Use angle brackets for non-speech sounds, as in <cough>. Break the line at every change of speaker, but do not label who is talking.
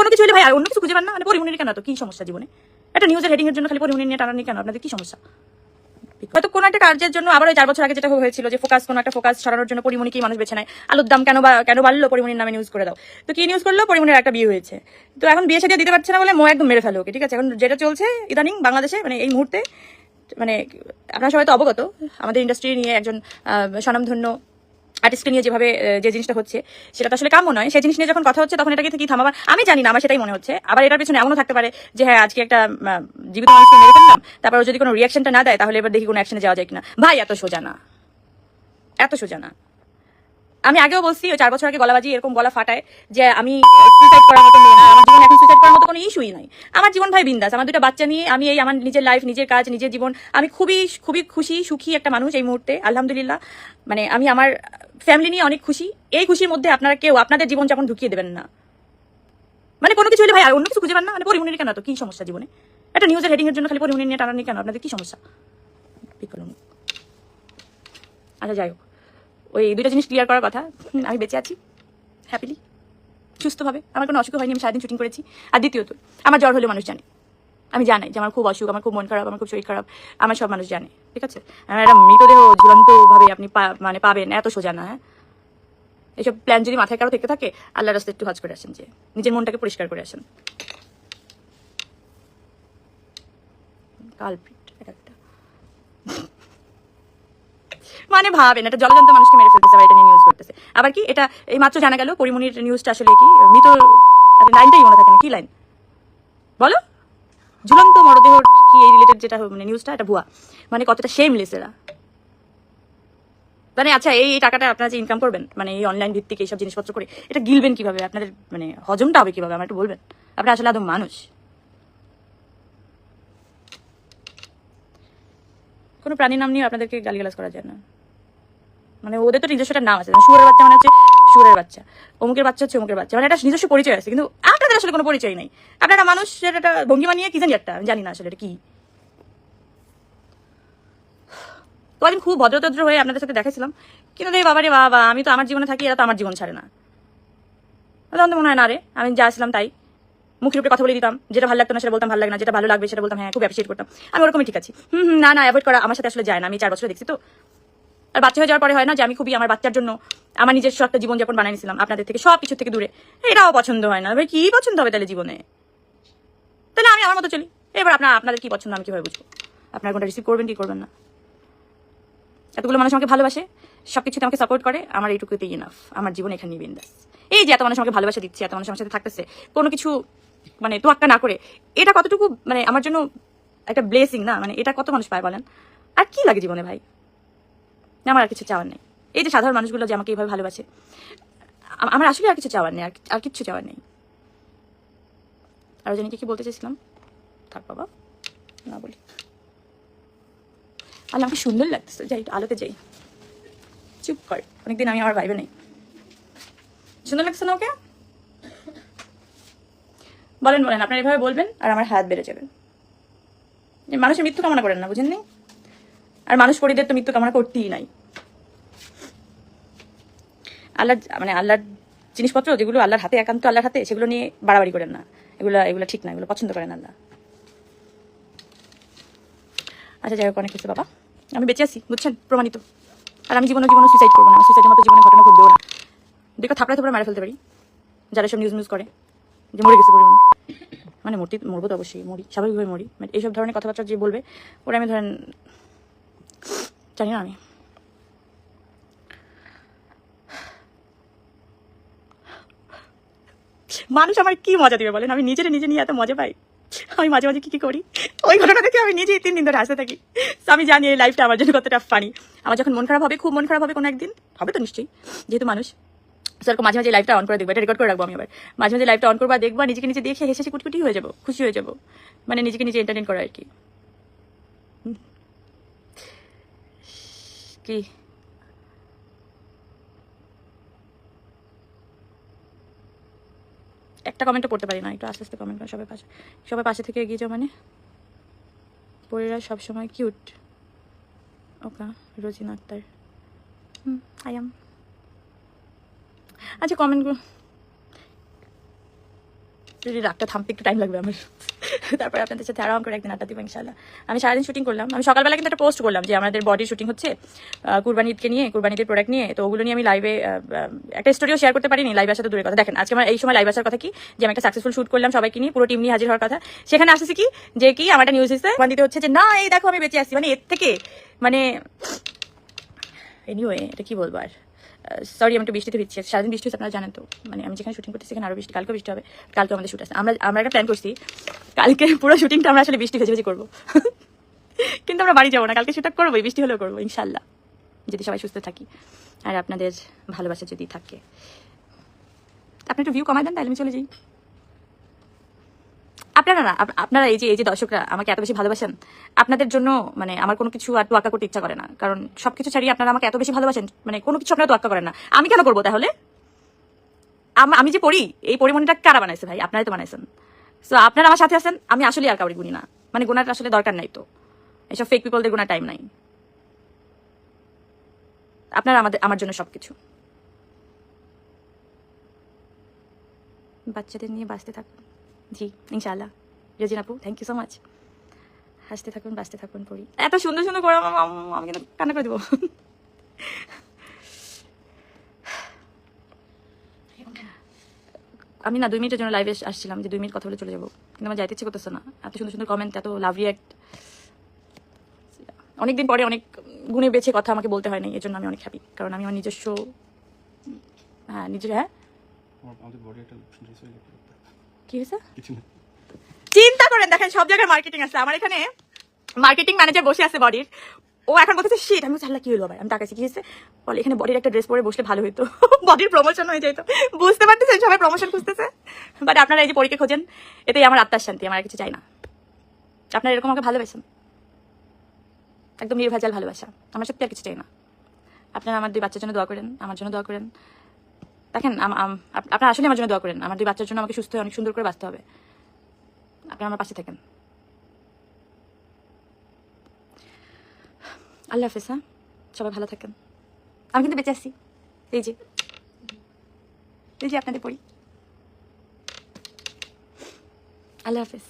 কোনো কিছু হলে ভাই অন্য কিছু খুঁজে পান না? মানে পরিমণির কেন তো কি সমস্যা জীবনে? একটা নিউজের হেডিং এর জন্য খালি পরিমণি নিয়ে টানানি কেন? আপনাদের কি সমস্যা? হয়তো কোনো একটা কার্যের জন্য আবার ওই চার বছর আগে যেটা হয়েছিল যে ফোকাস কোনো একটা ফোকাস সরানোর জন্য পরিমণিকেই মানুষ বেছে নেয়? আলুর দাম কেন বা কেন বাড়লো? পরিমণির নামে নিউজ করে দাও। তো কি নিউজ করল? পরিমণির একটা বিয়ে হয়েছে। তো এখন বিয়ে সাথে দিতে পারছে না বলে মো একদম মেরে ফেলো ওকে, ঠিক আছে? এখন যেটা চলছে ইদানিং বাংলাদেশে মানে এই মুহূর্তে মানে আপনারা সবাই তো অবগত, আমাদের ইন্ডাস্ট্রি নিয়ে একজন স্বনামধন্য আর্টিস্টকে নিয়ে যেভাবে যে জিনিসটা হচ্ছে, সেটা আসলে কামও নয়। সেই জিনিস নিয়ে যখন কথা হচ্ছে, তখন এটাকে কি থামাবার? আমি জানি না, আমার সেটাই মনে হচ্ছে। আবার এটার পিছনে এমনও থাকতে পারে যে হ্যাঁ আজকে একটা জীবিত তারপর যদি কোনো রিয়াকশনটা না দেয়, তাহলে এবার দেখি কোনো অ্যাকশনে যাওয়া যায় কিনা। ভাই, এত সোজা না। এত সোজা না। আমি আগেও বলছি, ওই চার বছর আগে গলাবাজি এরকম গলা ফাটায় যে আমি সুইসাইড করার মতো মেয়ে না, আমার জীবনে এখন সুইসাইড করার মতো কোনো ইস্যুই নাই। আমার জীবন ভাই বিন্দাস, আমার দুটো বাচ্চা নিয়ে আমি এই আমার নিজের লাইফ নিজের কাজ, নিজের জীবন, আমি খুবই খুবই খুশি, সুখী একটা মানুষ এই মুহূর্তে, আলহামদুলিল্লাহ। মানে আমি আমার ফ্যামিলি নিয়ে অনেক খুশি। এই খুশির মধ্যে আপনারা কেউ আপনাদের জীবন যেমন ঢুকিয়ে দেবেন না। মানে কোনো কিছু হলে ভাই অন্য কিছু খুঁজে পান না মানে পরিমণির কেন তো কি সমস্যা জীবনে? একটা নিউজের হেডিংয়ের জন্য খালি পরিমণি নিয়ে টানানি কেন? আপনাদের কি সমস্যা? আচ্ছা যাই হোক। ওই দুইটা জিনিস ক্লিয়ার করার কথা। আমি বেঁচে আছি হ্যাপিলি সুস্থভাবে। আমার কোনো অসুখ হয়নি, আমি সারাদিন শুটিং করেছি। আর দ্বিতীয়ত, আমার জ্বর হলে মানুষ জানে। আমি জানাই যে আমার খুব অসুখ, আমার খুব মন খারাপ, আমার খুব শরীর খারাপ, আমার সব মানুষ জানে, ঠিক আছে? আর একটা মৃতদেহ ঝুলন্তভাবে আপনি মানে পাবেন, এত সোজা না হ্যাঁ? এইসব প্ল্যান যদি মাথায় কারও থেকে থাকে আল্লাহ রাস্তায় একটু হজ করে আসেন যে, নিজের মনটাকে পরিষ্কার করে আসেন। কালপিট এক একটা মানে ভাবেন, একটা জলজন্ত মানুষকে মেরে ফেলতেছে বা এটা নিয়ে নিউজ করতেছে। আবার কি, এটা এই মাত্র জানা গেল পরিমণির নিউজটা আসলে কি, মৃত লাইনটাই মনে থাকে না, কি লাইন? বলো। ঝুলন্ত মরদেহ কি এই রিলেটেড যেটা মানে নিউজটা এটা ভুয়া। মানে কতটা শেমলেস এরা। মানে আচ্ছা এই টাকাটা আপনারা যে ইনকাম করবেন মানে এই অনলাইন ভিত্তিক এইসব জিনিসপত্র করে, এটা গিলবেন কীভাবে? আপনাদের মানে হজমটা হবে কীভাবে? আমার একটু বলবেন। আপনারা আসলে আদৌ মানুষ? কোনো প্রাণীর নাম নিয়ে আপনাদেরকে গালিগালাজ করা যায় না। মানে ওদের তো নিজস্ব একটা নাম আছে শুয়ারের বাচ্চা মানে হচ্ছে শুয়ারের বাচ্চা, অমুকের বাচ্চা হচ্ছে অমুকের বাচ্চা মানে একটা নিজস্ব পরিচয় আছে, কিন্তু আপনাদের আসলে কোনো পরিচয় নেই। আপনারা মানুষের একটা ভঙ্গি মানিয়ে কি জানি একটা জানি না আসলে এটা কি। আমি খুব ভদ্রতদ্র হয়ে আপনাদের সাথে দেখাছিলাম কিন্তু দেখি বাবা রে বাবা, আমি তো আমার জীবনে থাকি, এরা তো আমার জীবন ছাড়ে না। তখন তো মনে হয়, না রে, আমি যা আসলাম তাই। মুখের উপরে কথা বলে দিতাম, যেটা ভালো লাগতো না সেটা বলতাম, ভালো লাগে না, যেটা ভালো লাগবে সেটা বলতাম হ্যাঁ খুব অ্যাপ্রিসিয়েট করতাম। আমি ওরকমই ঠিক আছি। হুম না না অ্যাভয়েড করা আমার সাথে আসলে যায় না, আমি চার বছর দেখছি তো। আর বাচ্চা হয়ে যাওয়ার পরে হয় না যে আমি খুবই আমার বাচ্চার জন্য আমার নিজস্ব একটা জীবনযাপন বানিয়ে নিয়েছিলাম, আপনাদের থেকে, সব কিছু থেকে দূরে। এটাও পছন্দ হয় না। কি পছন্দ হবে তাহলে জীবনে? তাহলে আমি আমার মতো চলি। এবার আপনার, আপনাদের কি পছন্দ আমি কীভাবে বুঝব? আপনার কোনটা রিসিভ করবেন কি করবেন না? এতগুলো মানুষ আমাকে ভালোবাসে সব কিছুতে আমাকে সাপোর্ট করে, আমার এইটুকুতে ইনাফ আমার জীবন এখানে বিন্দাস এই যে এত মানুষ আমাকে ভালোবাসা দিচ্ছে, এত মানুষ আমার সাথে থাকতেছে, কোনো কিছু মানে তোয়াক্কা না করে, এটা কতটুকু মানে আমার জন্য একটা ব্লেসিং না? মানে এটা কত মানুষ পায় বলেন? আর কি লাগে জীবনে ভাই? আমার আর কিছু চাওয়ার নেই। এই যে সাধারণ মানুষগুলো যে আমাকে এইভাবে ভালোবাসে আমার আসলে আর কিছু চাওয়ার নেই, আর কিচ্ছু চাওয়ার নেই। আর জানি কি বলতে চাইছিলাম? থাক বাবা, না বলি। আল্লাহ, আমাকে সুন্দর লাগতেছে। যাই আলোতে যাই। চুপ কর, অনেকদিন আমি আমার ভাইবে নেই। সুন্দর লাগছে না ওকে? বলেন বলেন, আপনারা এভাবে বলবেন আর আমার হাত বেড়ে যাবে। যে মানুষের মৃত্যু কামনা করেন না, বুঝেননি? আর মানুষ পরিদের তো মৃত্যু কামনা করতেই নাই। আল্লাহ মানে আল্লাহর জিনিসপত্র যেগুলো আল্লাহর হাতে একান্ত, আল্লাহর হাতে, সেগুলো নিয়ে বাড়াবাড়ি করেন না। এগুলো এগুলো ঠিক না, এগুলো পছন্দ করেন আল্লাহ। আচ্ছা যাই হোক, অনেক কিছু বাবা। আমি বেঁচে আছি, বুঝছেন? প্রমাণিত। আর আমি জীবনে জীবনে সুইসাইড করব না সুইসাইডের মতো জীবনে ঘটনা ঘটবেও না। দেখো থাপড়া থাপড়া মারা ফেলতে পারি। যারা সব নিউজ নিউজ করে, যে মরে গেছে পরিমাণে। মানে মূর্তি, মরবো তো অবশ্যই, মরি, স্বাভাবিকভাবে মরি। মানে এইসব ধরনের কথাবার্তা যে বলবে, ওরা আমি ধরেন জানি। আমি মানুষ আমার কি মজা দিবে বলেন? আমি নিজের নিজে নিয়ে এত মজা পাই। আমি মাঝে মাঝে কি কি করি? ওই ঘটনা থেকে আমি নিজেই তিন দিন ধরে হাসতে থাকি। আমি জানি এই লাইফটা আমার জন্য কতটা ফানি আমার যখন মন খারাপ হবে, খুব মন খারাপ হবে কোনো একদিন, হবে তো নিশ্চয়ই, যেহেতু মানুষ। সেরকম মাঝে মাঝে লাইফটা অন করে দেখব রেকর্ড করে রাখব আমি আবার। মাঝে মাঝে লাইফটা অন করব দেখব নিজেকে নিজে দেখে হেসে হেসে কুটকুটি হয়ে যাব, খুশি হয়ে যাব। মানে নিজেকে নিজে এন্টারটেন করা আর কি। কি? একটা কমেন্টও পড়তে পারি না, একটু আস্তে আস্তে কমেন্ট করো সবাই পাশে সবাই পাশে থেকে এগিয়ে যাও মানে। পরীরা সবসময় কিউট ওকা, Rozina Akter. Hmm I am আচ্ছা কমেন্টগুলো যদি রাগটা থামতে একটু টাইম লাগবে আমার। <laughs> তারপরে আপনাদের সাথে আরাম করে একদিন আড্ডা দিব ইনশাল্লাহ আমি সারাদিন শুটিং করলাম। আমি সকালবেলা কিন্তু একটা পোস্ট করলাম যে আমাদের বডি শুটিং হচ্ছে আহ, কুরবানি ঈদকে নিয়ে কুরবানিদের প্রোডাক্ট নিয়ে। তো ওগুলো নিয়ে আমি লাইভে একটা স্টোরিও শেয়ার করতে পারিনি লাইভ আসার তো দূরের কথা। দেখেন আজকে আমার এই সময় লাইভ আসার কথা কি? যে আমি একটা সাকসেসফুল শুট করলাম সবাইকে নিয়ে পুরো টিম নিয়ে হাজির হওয়ার কথা। সেখানে আসছে কি? যে কি আমার নিউজ এসে দিতে হচ্ছে যে না এই দেখো আমি বেঁচে আসছি মানে এর থেকে মানে এনিওয়ে এটা কি বলব আর? সরি আমি একটু বৃষ্টিতে ভিজছি। সারাদিন বৃষ্টি হচ্ছে, আপনারা জানেন তো। মানে আমি যেখানে শুটিং করতে সেখানে আরও বৃষ্টি। কালকে বৃষ্টি হবে, কালকে আমাদের শুট আছে। আমরা আমরা একটা প্ল্যান করছি, কালকে পুরো শুটিংটা আমরা আসলে বৃষ্টি ভেজে ভেজে করব। <laughs> কিন্তু আমরা বাড়ি যাব না, কালকে শুটআপ করব বৃষ্টি হলেও করব, ইনশাল্লাহ। যদি সবাই সুস্থ থাকি। আর আপনাদের ভালোবাসা যদি থাকে। আপনি একটু ভিউ কমাই দেন, তাহলে আমি চলে যাই। আপনারা না আপনারা এই যে এই যে দর্শকরা আমাকে এত বেশি ভালোবাসেন, আপনাদের জন্য মানে আমার কোনো কিছু আর তোয়াক্কা করতে ইচ্ছা করে না। কারণ সবকিছু ছাড়িয়ে আপনারা আমাকে এত বেশি ভালোবাসেন মানে কোনো কিছু আপনারা তোয়াক্কা করেন না। আমি কেন করব তাহলে? আম- যে পড়ি, এই পরিমণিটা কারা বানাইছে ভাই? আপনারাই তো বানাইছেন। সো আপনারা আমার সাথে আছেন, আমি আসলে আর কাউরি গুনি না। মানে গুণাটা আসলে দরকার নাই তো। এইসব ফেক পিপলদের গুণার টাইম নাই। আপনারা আমাদের, আমার জন্য সবকিছু। বাচ্চাদের নিয়ে বাঁচতে থাকুন। জি ইনশাআল্লাহ। রেজিন আপু থ্যাংক ইউ সো মাচ হাসতে থাকুন বাঁচতে থাকুন পড়ি। এত সুন্দর সুন্দর করে আম- কিন্তু কান্না করে দেবো। আমি না দুই মিনিটের জন্য লাইভে আসছিলাম যে দুই মিনিট কথা বলে চলে যাব। কিন্তু আমার যাইতে ইচ্ছে করতেছে না। এত সুন্দর সুন্দর কমেন্ট এত লাভ রিয়াক্ট অনেকদিন পরে অনেক গুণে বেছে কথা আমাকে বলতে হয় না এর জন্য আমি অনেক হ্যাপি কারণ আমি আমার নিজস্ব হ্যাঁ নিজের হ্যাঁ? কি হয়েছে? চিন্তা করেন দেখেন সব জায়গায় মার্কেটিং আছে। আমার এখানে মার্কেটিং ম্যানেজার বসে আছে বডির ও এখন বলতেছে শীত আমি চাল্লা কি হলো ভাই আমি তাকাইছি কি হয়েছে? বলে এখানে বডির একটা ড্রেস পরে বসলে ভালো হতো বডির প্রমোশন হয়ে যেত বুঝতে পারতেছেন সবাই প্রমোশন খুঁজতেছে। বাট আপনারা এই যে পরীক্ষা খোঁজেন এটাই আমার আত্মার শান্তি আমার আর কিছু চাই না। আপনারা এরকম আমাকে ভালোবাসেন? একদম নির্ভেজাল ভালোবাসা। আমার সত্যি আর কিছু চাই না। আপনারা আমার দুই বাচ্চার জন্য দোয়া করেন আমার জন্য দোয়া করেন। দেখেন আপনারা আসলে আমার জন্য দোয়া করেন। আমার দুই বাচ্চার জন্য আমাকে সুস্থ অনেক সুন্দর করে বাঁচতে হবে। আপনারা আমার পাশে থাকেন। আল্লাহ হাফেজ হ্যাঁ? সবাই ভালো থাকেন। আমি কিন্তু বেঁচে আসছি এই যে। এই যে আপনাদের পড়ি আল্লাহ হাফেজ।